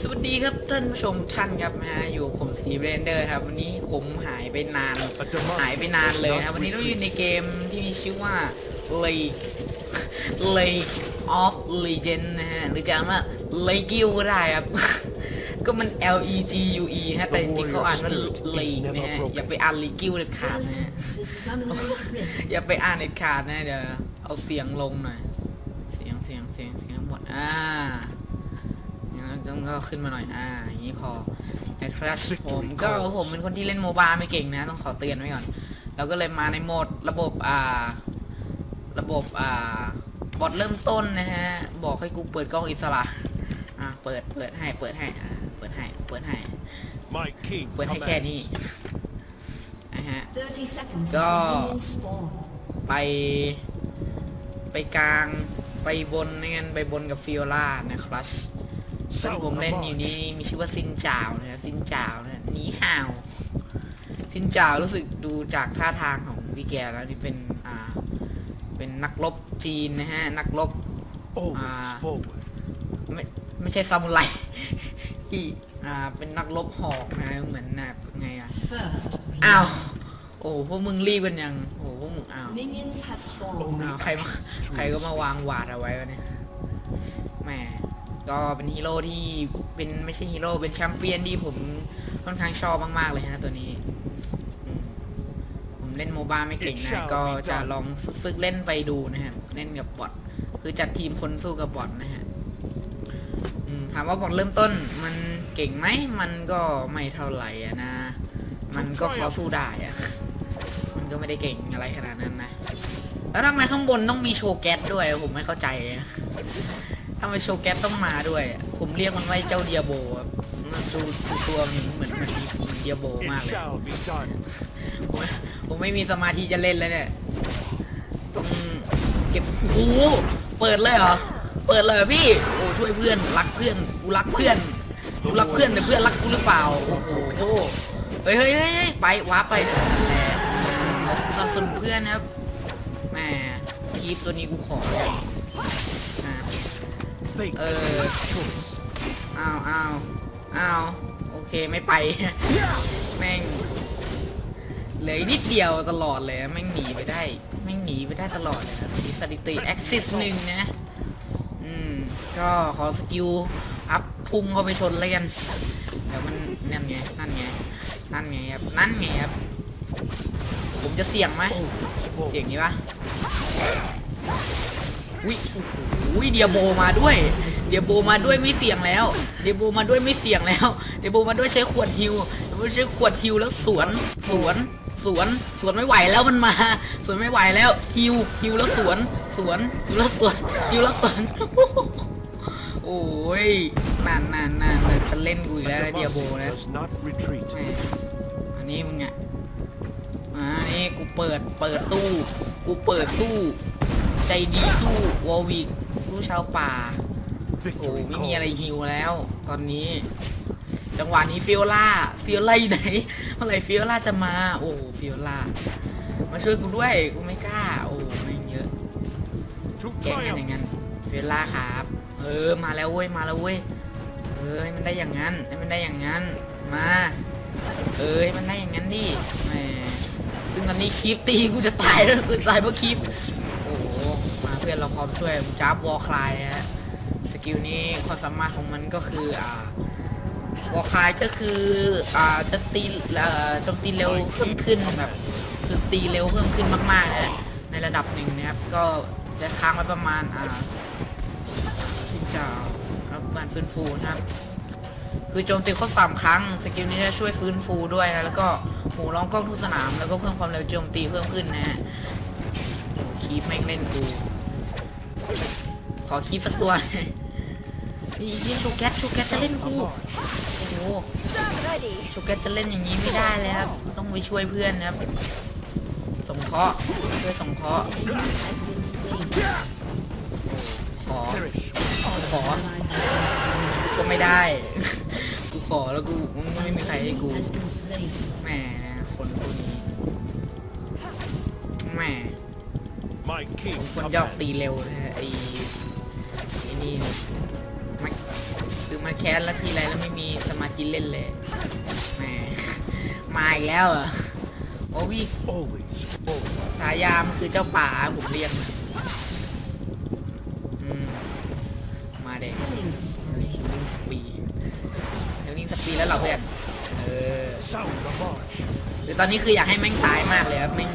สวัสดีครับท่านผู้ชมท่านครับนะฮะอยู่ผมสีเรนเดอร์ครับ วันนี้ผมหายไปนานหายไปนานเลยนะครับวันนี้เราอยู่ในเกมที่มีชื่อว่า Lake Lake of Legend นะฮะหรือจะว่า Lake U ก็ได้ครับ ก็มัน L E G U E ฮะแต่จริงเขาอ่านว่า Lake นะฮะอย่าไปอ่าน Lake U เด็ดขาดนะฮะอย่าไปอ่านเด็ดขาดนะเดี๋ยวเอาเสียงลงหน่อยเสียงเสียงเสียงเสียงทั้งหมดอ่า ต้องก็ขึ้นมาหน่อย อ่า อย่างนี้พอ นะครับผมก็ผมเป็นคนที่เล่นโมบายไม่เก่งนะ ต้องขอเตือนไว้ก่อน เราก็เลยมาในโหมดระบบ อ่า ระบบ อ่า บอทเริ่มต้นนะฮะ บอกให้กูเปิดกล้องอิสระ อ่า เปิด เปิดให้ เปิดให้ อ่า เปิดให้ เปิดให้ My king เปิดให้แค่ commands. นี้ นะฮะ30 seconds Go. until minions spawn. ไปไปกลางไปบนไม่งั้นไปบนกับฟิโอล่านะครับ ตอนที่ผมเล่นอยู่นี้มีชื่อว่าซินจาวนะซินจาวนะหนีห่าวซินจาวรู้สึกดูจากท่าทางของพี่แกแล้วนี่เป็นอ่าเป็นนักรบจีนนะฮะนักรบ Always Ah. forward. ไม่ไม่ใช่ซามูไรที่อ่าเป็นนักรบหอกนะเหมือนนะไงอะ First, อ้าวโอ้พวกมึงรีบกันยังโอ้พวกมึงอ้าว minions have spawned. อ้าวใครมาใครก็มาวางหวาดเอาไว้วะเนี่ยแหม ก็เป็นฮีโร่ที่เป็นไม่ใช่ฮีโร่เป็นแชมเปี้ยนที่ผมค่อนข้างชอบมากๆเลยฮะตัวนี้ ผมเล่นโมบ้าไม่เก่งนะก็จะลองฝึกๆเล่นไปดูนะฮะเล่นกับบอทคือจัดทีมคนสู้กับบอทนะฮะถามว่าบอทเริ่มต้นมันเก่งไหมมันก็ไม่เท่าไหร่อะนะ มันก็พอสู้ได้อะมันก็ไม่ได้เก่งอะไรขนาดนั้นนะแล้วทำไมข้างบนต้องมีโชว์แก๊สด้วยผมไม่เข้าใจ นะทำไมโชว์แก๊สต้องมาด้วย ผมเรียกมันว่าเจ้าเดียโบครับมันดูดูตัวมันเหมือนเหมือนเหมือนเดียโบมากเลยผมผมไม่มีสมาธิจะเล่นแล้วเนี่ยต้องเก็บโอ้โหเปิดเลยเหรอเปิดเลยพี่โอ้ช่วยเพื่อนรักเพื่อนกูรักเพื่อนกูรักเพื่อนแต่เพื่อนรักกูหรือเปล่าโอ้โหเฮ้ยเฮ้ยเฮ้ยไปว้าไปนั่นแหละเราสนับสนุนเพื่อนนะครับแหมคีปตัวนี้กูขอเลย Think Uh. choice. อ้าวอ้าวอ้าวโอเคไม่ไป แม่งเหลือนิดเดียวตลอดเลยแม่งหนีไปได้แม่งหนีไปได้ตลอดเลยนะมีสถิติแอคซิสหนึ่งนะอืมก็ขอสกิลอัพพุ่งเข้าไปชนเลยกันเดี๋ยวมันนั่นไงนั่นไงนั่นไงครับนั่นไงครับผมจะเสี่ยงไหมเสี่ยงนี้ปะอุ้ยโอ้โห อุ้ยเดียโบมาด้วย เดียโบมาด้วยไม่เสี่ยงแล้ว เดียโบมาด้วยไม่เสี่ยงแล้ว เดียโบมาด้วยใช้ขวดฮิวใช้ขวดฮิวแล้วสวนสวนสวนสวนไม่ไหวแล้วมันมาสวนไม่ไหวแล้วฮิวฮิวแล้วสวนสวนฮิวแล้วสวนฮิวแล้วสวนโอ้ยนานนานนานจะเล่นกูอีกแล้วเดียโบนะอันนี้มึงอะอ่านี่กูเปิดเปิดสู้ กูเปิดสู้ ใจดีสู้วอลวิกสู้ชาวป่าโอ้ไม่มีอะไรฮิวแล้ว ตอนนี้ จังหวะนี้ฟิโอล่าฟิโอล่าไหนเมื่อไหร่ฟิโอล่าจะมา โอ้ฟิโอล่ามาช่วยกูด้วยกูไม่กล้า โอ้ไม่เยอะ To แกงกันอย่างนั้นฟิโอล่าครับ เออมาแล้วเว้ยมาแล้วเว้ยเออให้มันได้อย่างนั้นให้มันได้อย่างนั้นมาเออให้มันได้อย่างนั้นดิซึ่งตอนนี้คลิปตีกูจะตายแล้วกูตายเพราะคลิป เพื่อนเราพร้อมช่วยจับวอลคลายนะฮะสกิลนี้ความสามารถของมันก็คืออ่าวอลคลายก็คืออ่าจะตีเอ่อโจมตีเร็วเพิ่มขึ้นแบบคือตีเร็วเพิ่มขึ้นมากๆนะฮะในระดับหนึ่งนะครับก็จะค้างไว้ประมาณอ่าสินจาแล้วการฟื้นฟูนะครับคือโจมตีเขาสามครั้งสกิลนี้จะช่วยฟื้นฟูด้วยนะแล้วก็หูร้องกล้องทุกสนามแล้วก็เพิ่มความเร็วโจมตีเพิ่มขึ้นนะฮะคีฟแม่งเล่นกู อคีฟสักตัวนี่ที่โชว์แก๊สโชว์แก๊สจะเล่นกูโอ้โหโชว์แก๊สจะเล่นอย่างนี้ไม่ได้แล้วครับต้องไปช่วยเพื่อนนะครับสงเคราะห์ช่วยสงเคราะห์ Has been slain. ขอ Perish. ขอ ก็ไม่ได้ กูขอแล้วกูมึงไม่มีใครให้กู Has been slain. แหม่นะคนพวกนี้แหม่ My king คนจะออก commands. ตีเร็วนะฮะไอ้ไอ้ นี่นี่ม่คือมาแคสล้วทีไรแล้วไม่มีสมาธิเล่นเลยแหมมาอีกแล้วเหรอโอ้พี่ Always forward. ฉายามคือเจ้าป่าผมเรียกมันอืมาเด็กฮิลลิ่งสปีฮิลลิ่งสปีแล้วเราเพื่อนเออหรือตอนนี้คืออยากให้แม่งตายมากเลยครับแม่ง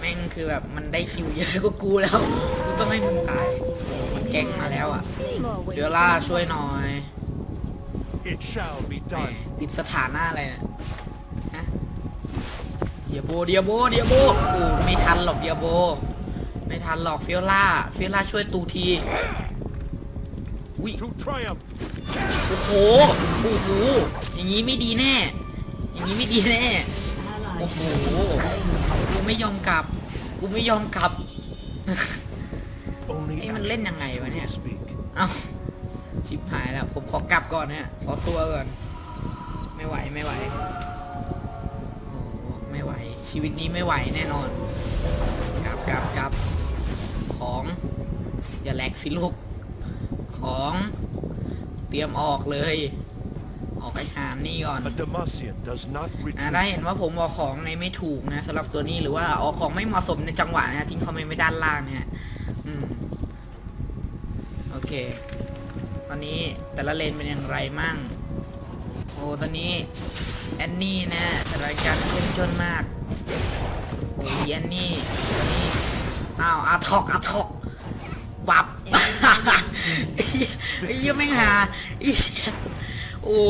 แม่งคือแบบมันได้คิวเยอะกว่ากูแล้วกูต้องให้มึงตาย ก๊งมาแล้วอะ Slain. เฟิโอล่าช่วยหน่อย It shall be แหม done. ติดสถานะอะไรนะฮะเดียโบเดียโบเดียโบโอ้ไม่ทันหรอกเดียโบ ไม่ทันหรอกเฟิโอล่าเฟิโอล่าช่วยตูทีอุ้ย To triumph. โอ้โหโอ้โหอย่างนี้ไม่ดีแน่ อย่างนี้ไม่ดีแน่โอ้โหกูไม่ยอมกลับกูไม่ยอมกลับ Only นี่มันเล่นยังไงวะเนี่ย actions speak. เอ้าชิบหายแล้ว ผมขอกลับก่อนเนี่ย ขอตัวก่อน ไม่ไหวไม่ไหว โอ้โหไม่ไหว ชีวิตนี้ไม่ไหวแน่นอน กลับกลับกลับ ของ อย่าแหลกสิลูก ของ เตรียมออกเลย ออกไอหามนี่ก่อน A Demacian does not อ่า retreat. ถ้าเห็นว่าผมเอาของในไม่ถูกนะสำหรับตัวนี้หรือว่าเอาของไม่เหมาะสมในจังหวะนะทิ้งคอมเมนต์ไว้ด้านล่างเนี่ยอืมโอ เค ตอนนี้แต่ละเลนเป็นอย่างไรมั่ง โอ้ ตอนนี้แอนนี่นะสถานการณ์เข้มข้นมาก โอ้ยแอนนี่ตอนนี้อ้าวอาทอกอาทอกบับไอ้ยไอ้เหี้ยไม่หาโอ้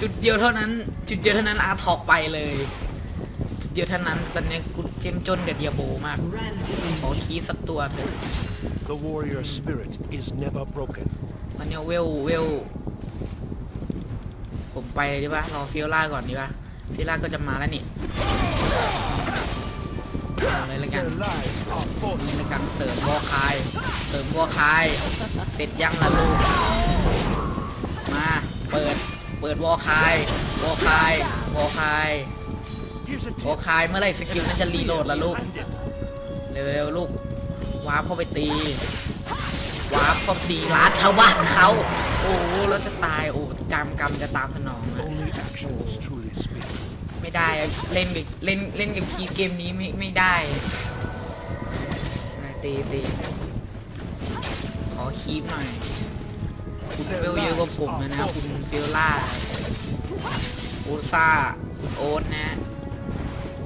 จุดเดียวเท่านั้น จุดเดียวเท่านั้นอาทอกไปเลย จุดเดียวเท่านั้นตอนนี้กูเจ้มจนกับเดียโบมากขอคีสักตัวเถอะ The warrior spirit is never broken. ตอนนี้เวลเวลผมไปเลยดีป่ะรอฟิโอล่าก่อนดีป่ะฟิโอล่าก็จะมาแล้วนี่เอาเลยละกัน Their lives are นี่ forfeit. ละกันเสริมวอคายเสริมวอคายเสร็จยังล่ะลูกมาเปิดเปิดวอคายวอคายวอคาย Here's a วอ tip. คายเมื่อไหร่สกิลนั้นจะรีโหลดล่ะลูก And it. เร็วๆลูก วาร์ปเข้าไปตีวาร์ปเข้าไปตีร้านชาวบ้านเขาโอ้โหแล้วจะตายโอ้กรรมกรรมจะตามสนองอะ Only actions truly speak. ไม่ได้อะเล่นกับเล่นเล่นกับคีย์เกมนี้ไม่ไม่ได้นะตีตีขอคีบหน่อยคุณเวลเยอะกว่าผมเลยนะคุณฟิลล่าอูซ่าคุณโอ๊ตนะ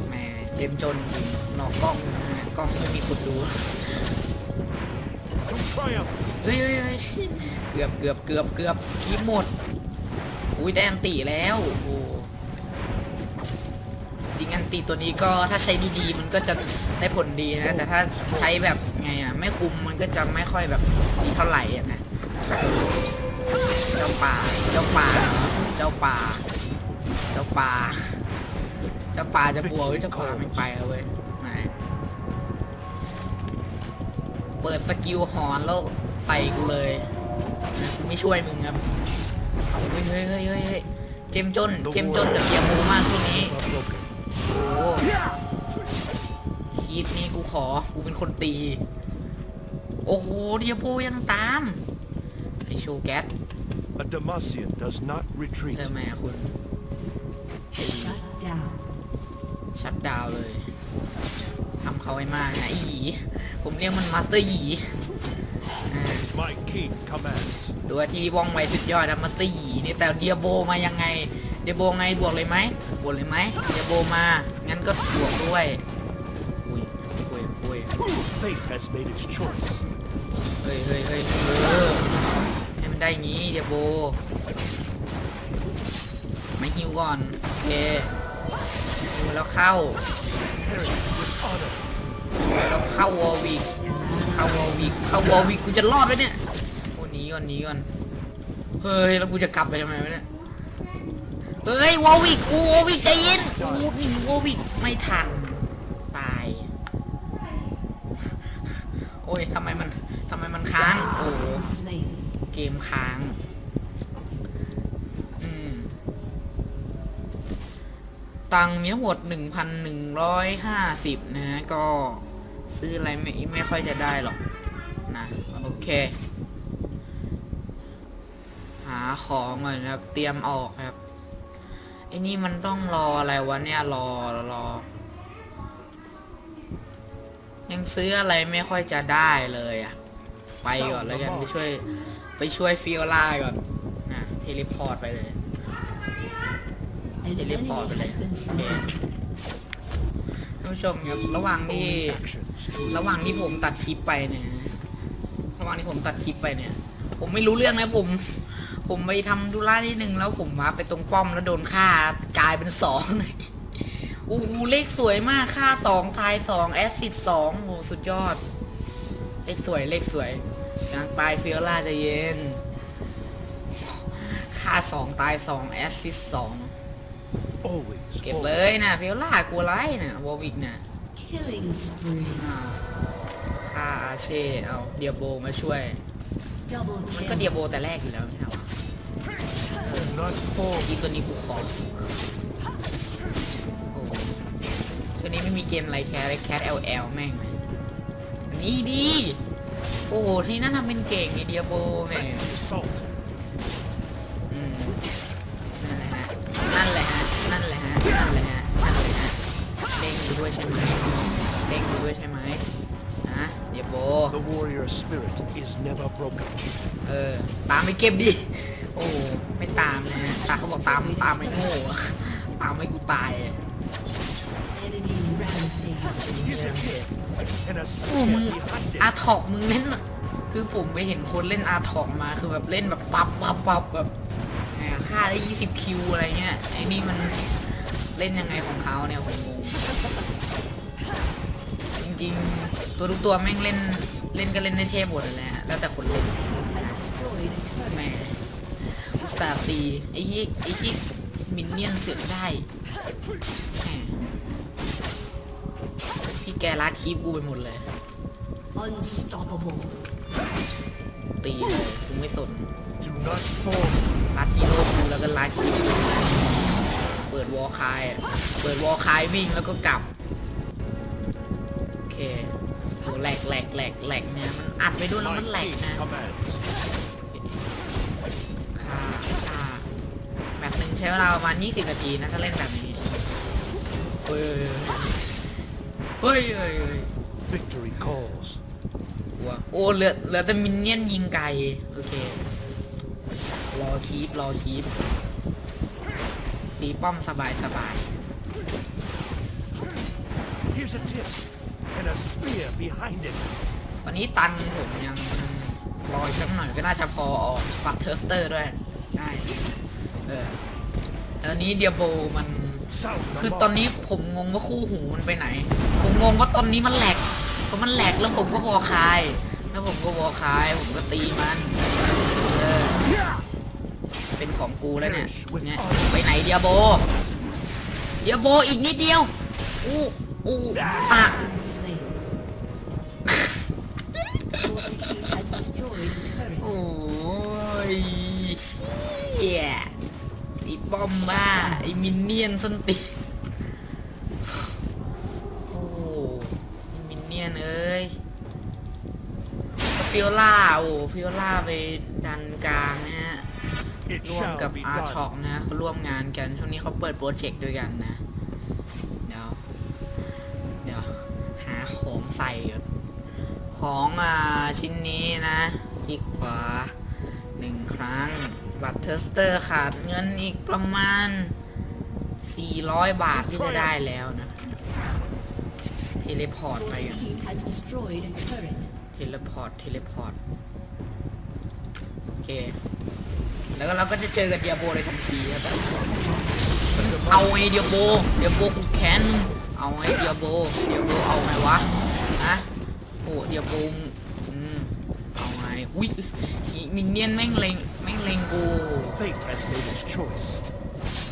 แหมเจมจนจริงหลอกกล้องนะฮะกล้องไม่มีคนดู เฮ้ยเฮ้ยเฮ้ยเกือบเกือบเกือบเกือบคีบหมด อุ้ยได้อันตีแล้วโอ้โหจริงอันตีตัวนี้ก็ถ้าใช้ดีๆ มันก็จะได้ผลดีนะ แต่ถ้าใช้แบบไงอะไม่คุมมันก็จะไม่ค่อยแบบดีเท่าไหร่อะนะเออเจ้าป่าเจ้าป่าเจ้าป่าเจ้าป่าเจ้าป่าจะบวกเว้ยเจ้าป่าไม่ไปแล้วเว้ย เปิดสกิลหอนแล้วใส่กูเลยกูไม่ช่วยมึงครับ เฮ้ยเฮ้ยเฮ้ยเฮ้ยเจมจน เจมจนกับเดียโมมากช่วงนี้ โอ้คลิปนี้กูขอ กูเป็นคนตี โอ้โห เดียโบยังตามไอโชว์แก๊สเออแม่คุณชัดดาวเลย ทำเขาให้มากนะไอหยีผมเรียกมันมาสเตอร์หยีอ่า My king commands. ตัวที่ว่องไวสุดยอดนะมาสเตอร์หยีนี่แต่เดียโบมายังไง เดียโบไงบวกเลยไหมบวกเลยไหมเดียโบมา งั้นก็บวกด้วยอุ้ยอุ้ยอุ้ย Fate has made its choice. เฮ้ยเฮ้ยเฮ้ยเออให้มันได้งี้เดียโบไม่ฮิวก่อนโอเคฮิวแล้วเข้า Perish with honor. แล้วเข้าวอลวิกเข้าวอลวิกเข้าวอลวิกกูจะรอดไหมเนี่ยโอ้หนีก่อนหนีก่อนเฮ้ยแล้วกูจะกลับไปทำไมวะเนี่ยเฮ้ยวอลวิกอูวอลวิกใจเย็นอูหนีวอลวิกไม่ทันตายโอ้ยทำไมมันทำไมมันค้างโอ้เกมค้าง อืม ตังค์มีทั้งหมดหนึ่งพันหนึ่งร้อยห้าสิบนะก็ซื้ออะไรไม่ไม่ค่อยจะได้หรอก นะ โอเคหาาของก่อนนะครับ เตรียมออกครับไอ้นี่มันต้องรออะไรวะเนี่ย รอรอ ยังซื้ออะไรไม่ค่อยจะได้เลยอะไปก่อนแล้วกันไปช่วย ไปช่วยฟิโอล่าก่อนนะเทเลพอร์ตไปเลย An enemy Teleport ไปเลยโอเคท่านผู้ชมครับระหว่างที่ระหว่างที่ผมตัดคลิปไปเนี่ยระหว่างที่ผมตัดคลิปไปเนี่ย ผมไม่รู้เรื่องนะผม ผมไปทำธุระนิดนึงแล้วผมมาไปตรงป้อมแล้วโดนฆ่ากลายเป็นสองโอ้โหเลขสวยมากค่าสองทายสองแอสซิดสองโอ้โหสุดยอด เลขสวยเลขสวยนางปลายฟิโอล่าจะเย็นค่าสองตายสองแอสซิดสอง เก็บ forward. เลยนะฟิโอล่ากลัวไรนะวอวิกนะ Killing spree. อ่าค่าอาเช่เอาเดียโบมาช่วย Double มันก็ kill. เดียโบแต่แรกอยู่แล้วไม่ใช่เหรอ Do not โอ้ fall. ทีตัวนี้กูขอโอ้ตัวนี้ไม่มีเกมอะไรแคสเลยแคส LL แม่งเลยอันนี้ดี โอ้ที่นั่นทำเป็นเก่งไอเดียโบแม่ง Salt. อืมนั่นแหละฮะนั่นแหละฮะ นั่นแหละฮะ นั่นแหละฮะ นั่นแหละฮะ เด้งกูด้วยใช่ไหมเด้งกูด้วยใช่ไหมฮะเดียโบ The warrior spirit is never broken. เออ ตามไปเก็บดิ โอ้ ไม่ตามนะฮะตาเขาบอกตาม ตามไม่โง่อะตามไม่กูตายอะ Enemy rampage. Here's a kid. And a โอ้ spear มึง behind อา it. ถอกมึงเล่นอะคือผมไปเห็นคนเล่นอาถอกมาคือแบบเล่นแบบปับปับปับแบบแหม ฆ่าได้ 20 คิวอะไรเงี้ย ไอ้นี่มันเล่นยังไงของเขาเนี่ยผมงงจริงๆ ตัวทุกตัวแม่งเล่นเล่นก็เล่นได้เทพหมดเลยแหละแล้วแต่คนเล่น Has destroyed a turret. แหม่อุตส่าห์ตีไอ้ยี่ไอ้ที่มินเนี่ยนเสือกได้แหม่พี่แกลัดคีบกูไปหมดเลย Unstoppable. ตีเลยกูไม่สน Do not fall. ลัดฮีโร่กูแล้วก็ลัดคีบกูเปิดวอลคายอะเปิดวอลคายวิ่งแล้วก็กลับ โอเคโหแหลกแหลกแหลกแหลกเนี่ยมันอัดไปด้วยแล้วมันแหล My ก king นะ commands. ค่าค่าแบบหนึ่งใช้เวลาประมาณ 20 นาทีนะ ถ้าเล่นแบบนี้เฮ้ยเฮ้ยเฮ้ยเฮ้ย Victory calls. กลัวโอ้เหลือเหลือแต่มินเนี่ยนยิงไกล โอเคร อคีปรอคีปตีป้อมสบายสบาย Here's a tip. And a spear behind it. ตอนนี้ตันผมยังรออีกสักหน่อยก็น่าจะพอออกปัดเทอร์สเตอร์ด้วย ได้ เออแล้วตอนนี้เดียโบมัน Sound คือ the ตอน mark. นี้ผมงงว่าคู่หูมันไปไหน ผมงงว่าตอนนี้มันแหลกเพราะมันแหลกแล้วผมก็วอคาย แล้วผมก็วอคาย ผมก็ตีมันเออเป็น ของกูแล้วเนี่ยเนี่ยไปไหนเดียโบ เดียโบอีกนิดเดียว อู้อู้ปะโอ้ยเฮียตีป้อมบ้าไอ้มินเนี่ยนส้นตีนโอ้ไอ้มินเนี่ยนเอ้ยฟิโอล่าโอ้ฟิโอล่าไปดันกลางนะฮะ It ร่วม shall กับ be อาร์ช็อ done. กนะเขาร่วมงานกัน ช่วงนี้เขาเปิดโปรเจกต์ด้วยกันนะ เดี๋ยว เดี๋ยว หาของใส่ก่อนของอ่าชิ้นนี้นะคลิกขวาหนึ่งครั้ง บัตรเทสเตอร์ขาดเงินอีกประมาณ 400 บาทที่จะได้แล้วนะ เทเลพอร์ต Your ไปกัน team has destroyed a turret. เทเลพอร์ต เทเลพอร์ต โอเค แล้วก็เราก็จะเจอกับเดียโบเลยทันทีครับเอาไอ้เดียโบเดียโบกูแค้นมึงเอาไอ้เดียโบเดียโบเอาไงวะฮะโอ้เดียโบอืมเอาไงอุ้ยมินเนี่ยนแม่งเลงแม่งเลงกู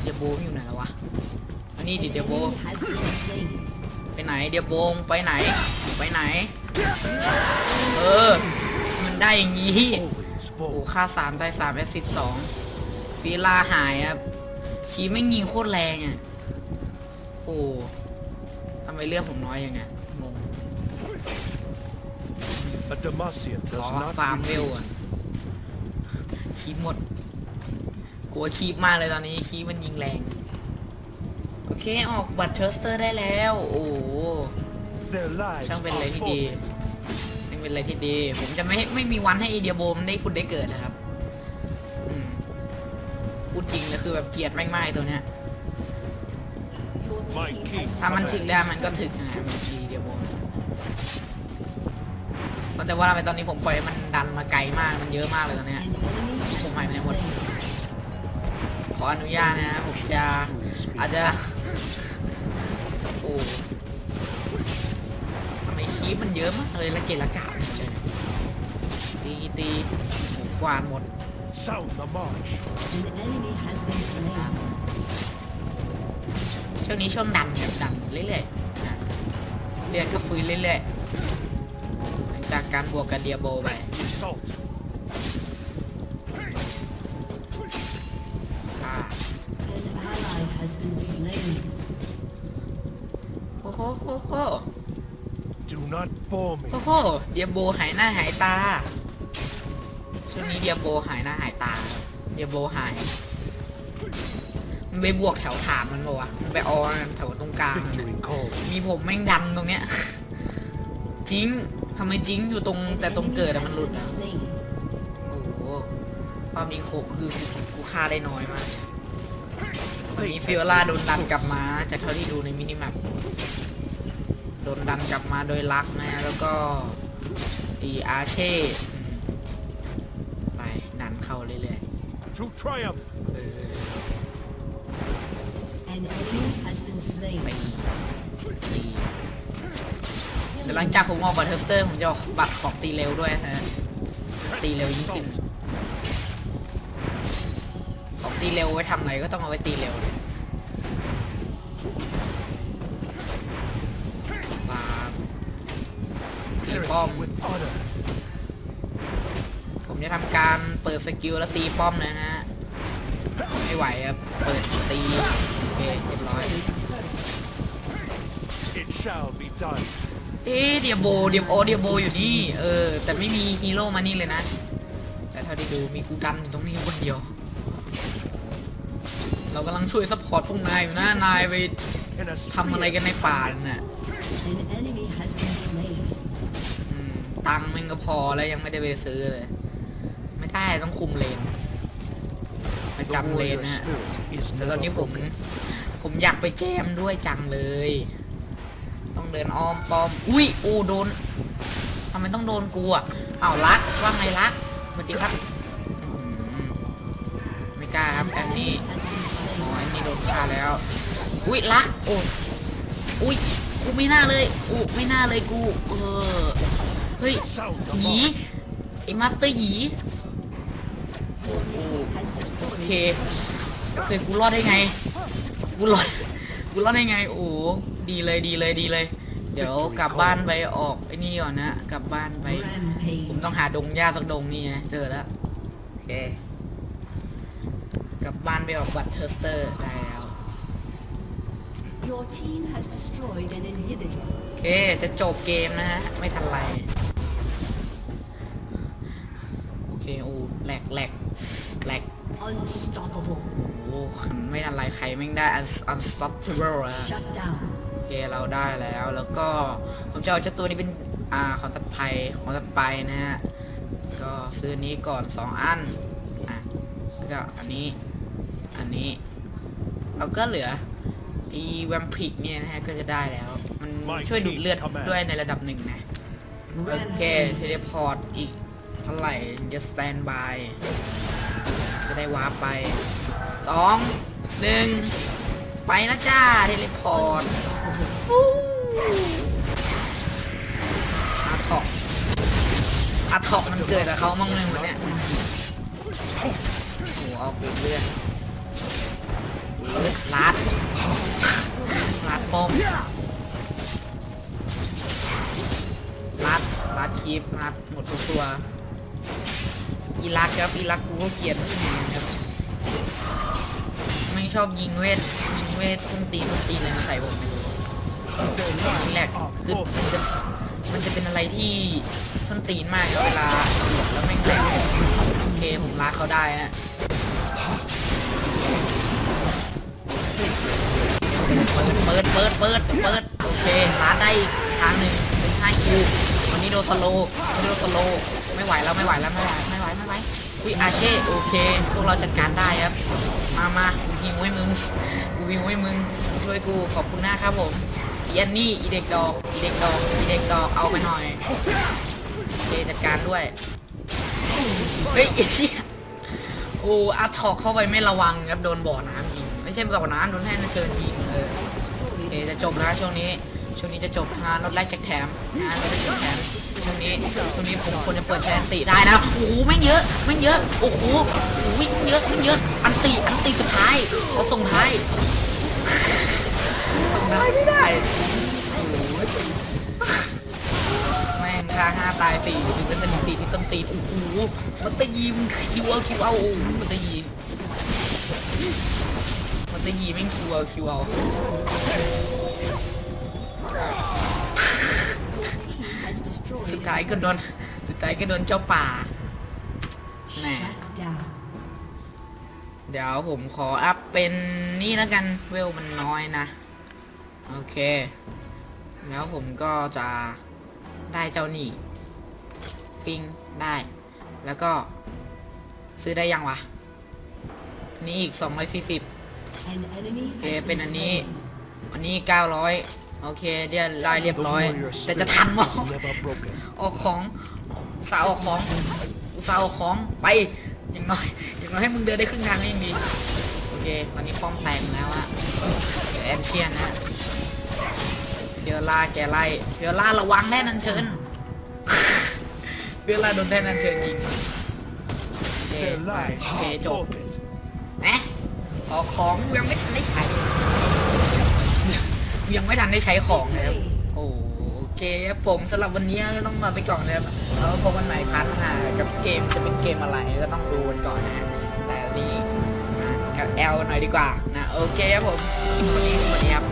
เดียโบอยู่ไหนแล้ววะอันนี้ดิเดียโบไปไหนเดียโบไปไหนไปไหน เออมันได้อย่างงี้ โอ้ forward. ค่าสามได้สามแอสซิสสองฟีลาหายครับชีไม่งยิงโคตรแรงอะ โอ้ทำไมเลือดผมน้อยอย่างเนี้ยงง A Demacian ขอ does not ฟาร์มเวล retreat. อะชีหมดลัวคีบมากเลยตอนนี้คีบมันยิงแรง โอเค ออกบัตรเทอร์สเตอร์ได้แล้ว โอ้โห Their lives ช่างเป็นอะไร are ที่ดี forfeit. ช่างเป็นอะไรที่ดี ผมจะไม่ไม่มีวันให้ไอเดียโบมน ได้คุณได้เกิดนะครับพูดจริงเลยคือแบบเกลียดแม่งมากไอ้ตัวเนี้ยถ้ามันถึกได้มันก็ถึกนะมันดีเดียวโบมแต่ว่าทำไมตอนนี้ผมปล่อยมันดันมาไกลมากมันเยอะมากเลยตอนเนี้ย an enemy has Oh my been God. slain. ขออนุญาตนะผมจะอาจจะโอ้ทำไมคีปมันเยอะมากเลยละเกะละกะเลย ตีตีโอ้กวาดหมด Sound the march. An enemy has been slain. ช่วงนี้ช่วงดันแบบดันเรื่อยๆนะเลือดก็ฟื้นเรื่อยๆหลังจากการบวกกับเดียโบไป The assault. ค่ะ An ally has been slain. โอ้โหโอ้โห Do not bore me. โอ้โหเดียโบหายหน้าหายตาช่วง นี้เดียโบหายหน้าหายตา เดียโบหาย มันไปบวกแถวฐานมันบอกว่าวะมันไปออแถวตรงกลางนั่นน่ะ Victory call. มีผมแม่งดันตรงเนี้ยจริงทำไมจริงอยู่ตรง An แต่ตรง enemy เกิดอะ has มันหลุด been อะ slain. โอ้โหรอบนี้โคคือกูฆ่าได้น้อยมากตอนนี้ฟิโอล่าโดนดันกลับมาจากเท่าที่ดูในมินิแมปโดนดันกลับมาโดยลักนะแล้วก็อีอาเช่ To triumph. ๆเออ An enemy has been slain. ตีตีเดี๋ยวหลังจากผมออกบัตรเทสเตอร์ผมจะออกบัตรของตีเร็วด้วยนะตีเร็วยิ่งขึ้น ของตีเร็วไว้ทำอะไรก็ต้องเอาไว้ตีเร็วเลยสามตีป้อม Perish with honor. ผมจะทำการเปิดสกิลแล้วตีป้อมเลยนะฮะไม่ไหวครับ เปิดตีโอเคเรียบร้อย It shall be done. เอ๊ะเดียโบเดียโอเดียโบอยู่นี่ เออ แต่ไม่มีฮีโร่มานี่เลยนะ แต่เท่าที่ดูมีกูดันอยู่ตรงนี้คนเดียว เรากำลังช่วยซัพพอร์ตพวกนายอยู่นะ นายไป In a ทำอะไรกันในป่าน่ะ An enemy has been slain. อืมตังค์มันก็พอแล้วยังไม่ได้ไปซื้อเลย ไม่ได้ต้องคุมเลนประ The จำเลน warrior นะ spirit is แต่ตอน never นี้ผม broken. ผมอยากไปแจมด้วยจังเลย ต้องเดินอ้อมป้อม อุ้ยอูโดนทำไมต้องโดนกูอะอ้าวรักว่าไงรักสวัสดีครับอืมไม่กล้าครับแอนนี่ Has been อ๋อ slain. แอนนี่โดนฆ่าแล้ว อุ้ยรักโอ้อุ้ยกูไม่น่าเลยอูไม่น่าเลยกู เออ เฮ้ย Sound the หยี march. ไอ้มาสเตอร์หยี Your team has โอ destroyed เค a turret. โอเคกูรอดได้ไง กูรอด กูรอดได้ไง โอ้โหดีเลยดีเลยดีเลย เดี๋ยวกลับบ้านไปออกไอ้นี่ก่อนนะ กลับบ้านไป ผม Rampage. ต้องหาดงหญ้าสักดงนี่นะ เจอแล้ว โอเค กลับบ้านไปออกบัตรเทอร์สเตอร์ได้แล้ว Your team has destroyed an inhibitor. โอเค จะจบเกมนะฮะ ไม่ทันไร โอเค โอ้แหลกแหลกแหลก Unstoppable. โอ้ไม่ทันไรใครแม่งได้ un- unstoppable อะ Shut down. โอเคเราได้แล้วแล้วก็ผมจะเอาเจ้าตัวนี้เป็นอ่าของสัตว์ภัยของสัตว์ไปนะฮะก็ซื้อนี้ก่อน2อันอะแล้วก็อันนี้อันนี้เราก็เหลืออีแวมพิกเนี่ยนะฮะก็จะได้แล้ว มันช่วยดูดเลือดด้วยในระดับหนึ่งนะ โอเค เทเลพอร์ตอีกเท่าไหร่จะสแตนบาย จะได้วาร์ปไปสองหนึ่งไปนะจ้า เทเลพอร์ตฟูอาถอกอาถอกมันเกิดกับเขามั่งเลยวันเนี้ยโอ้โหเอาปืนเลือดปืนลัดลัดปมลัดลัดคลิปลัดหมดทุกตัว อีรักครับอีรักกูก็เกลียดที่เหมือนครับไม่ชอบยิงเวทยิงเวทส้นตีนส้นตีนอะไรมาใส่ผมไม่รู้นี่แหละคือมันจะมันจะเป็นอะไรที่ส้นตีนมากเวลาแล้วไม่แหลกโอเคผมลากเขาได้ฮะเปิดเปิดเปิดเปิดเปิดโอเคลาดได้ทางหนึ่งเป็น5คิววันนี้โดนสโลวัโดนสโลไม่ไหวแล้วไม่ไหวแล้วไม่ไหว อุ้ยอาเช่โอเค พวกเราจัดการได้ครับ มามากูยิงไว้มึงกูยิงไว้มึงช่วยกูขอบคุณนะครับผมอีแอนนี่อีเด็กดอกอีเด็กดอกอีเด็กดอกเอาไปหน่อยโอเคจัดการด้วยเฮ้ยโอ้อาถอกเข้าไปไม่ระวังครับโดนบ่อน้ำยิงไม่ใช่บ่อน้ำโดนแท่นเชิญยิงเออโอเคจะจบแล้วช่วงนี้ ช่วงนี้จะจบฮารถแรกแจกแถมฮารถแรกแจกแถมช่วงนี้ช่วงนี้ผมควรจะเปิดแชร์อันติได้นะโอ้โหไม่เยอะไม่เยอะโอ้โหโอ้ยไม่เยอะไม่เยอะอันติอันติสุดท้ายเขาส่งท้ายส่งท้ายไม่ได้หแม่งค่าห้าตายสี่ถือเป็นสถิติที่ส้นตีนโอ้โหมันตะยีมึงคิวเอาคิวเอาโอ้มันตะยีมันตะยีแม่งคิวเอาคิวเอา สุดท้ายก็โดน สุดท้ายก็โดนเจ้าป่าแหม down. เดี๋ยวผมขออัพเป็นนี่แล้วกันเวลมันน้อยนะ โอเค แล้วผมก็จะได้เจ้านี่ฟิงได้ แล้วก็ซื้อได้ยังวะ นี่อีก 240 An enemy โอเค has เป็น been อันนี้ slain. อันนี้ 900 โอเคเดี๋ยวได้เรียบ The ร้อย warrior แต่ spirit จะทันมั้ is never broken. ออกของอุตส่าห์ออกของอุตส่าห์ออกของไปอย่างน้อยอย่างน้อยให้มึงเดินได้ครึ่งทางก็ยังดีโอเคตอนนี้ป้อมแตกแล้วอะเดี๋ยวแอนเชียนนะเฟียร่าแกไล่เฟียร่าระวังแน่นันเชิญเฟียร่าโดนแน่นันเชิญยิงโอเค Their ไป lives โอเค are จบ forfeit. แหมออกของยังไม่ทันได้ใช้ ยังไม่ทันได้ใช้ของเลยครับ โอเคครับผมสำหรับวันนี้ก็ต้องมาไปก่อนนะครับแล้วพบกันใหม่พาร์ทหน้ากับเกมจะเป็นเกมอะไรก็ต้องดูกันก่อนนะฮะแต่วันนี้แอลแอลหน่อยดีกว่านะโอเคครับผมวันนี้สวัสดีครับ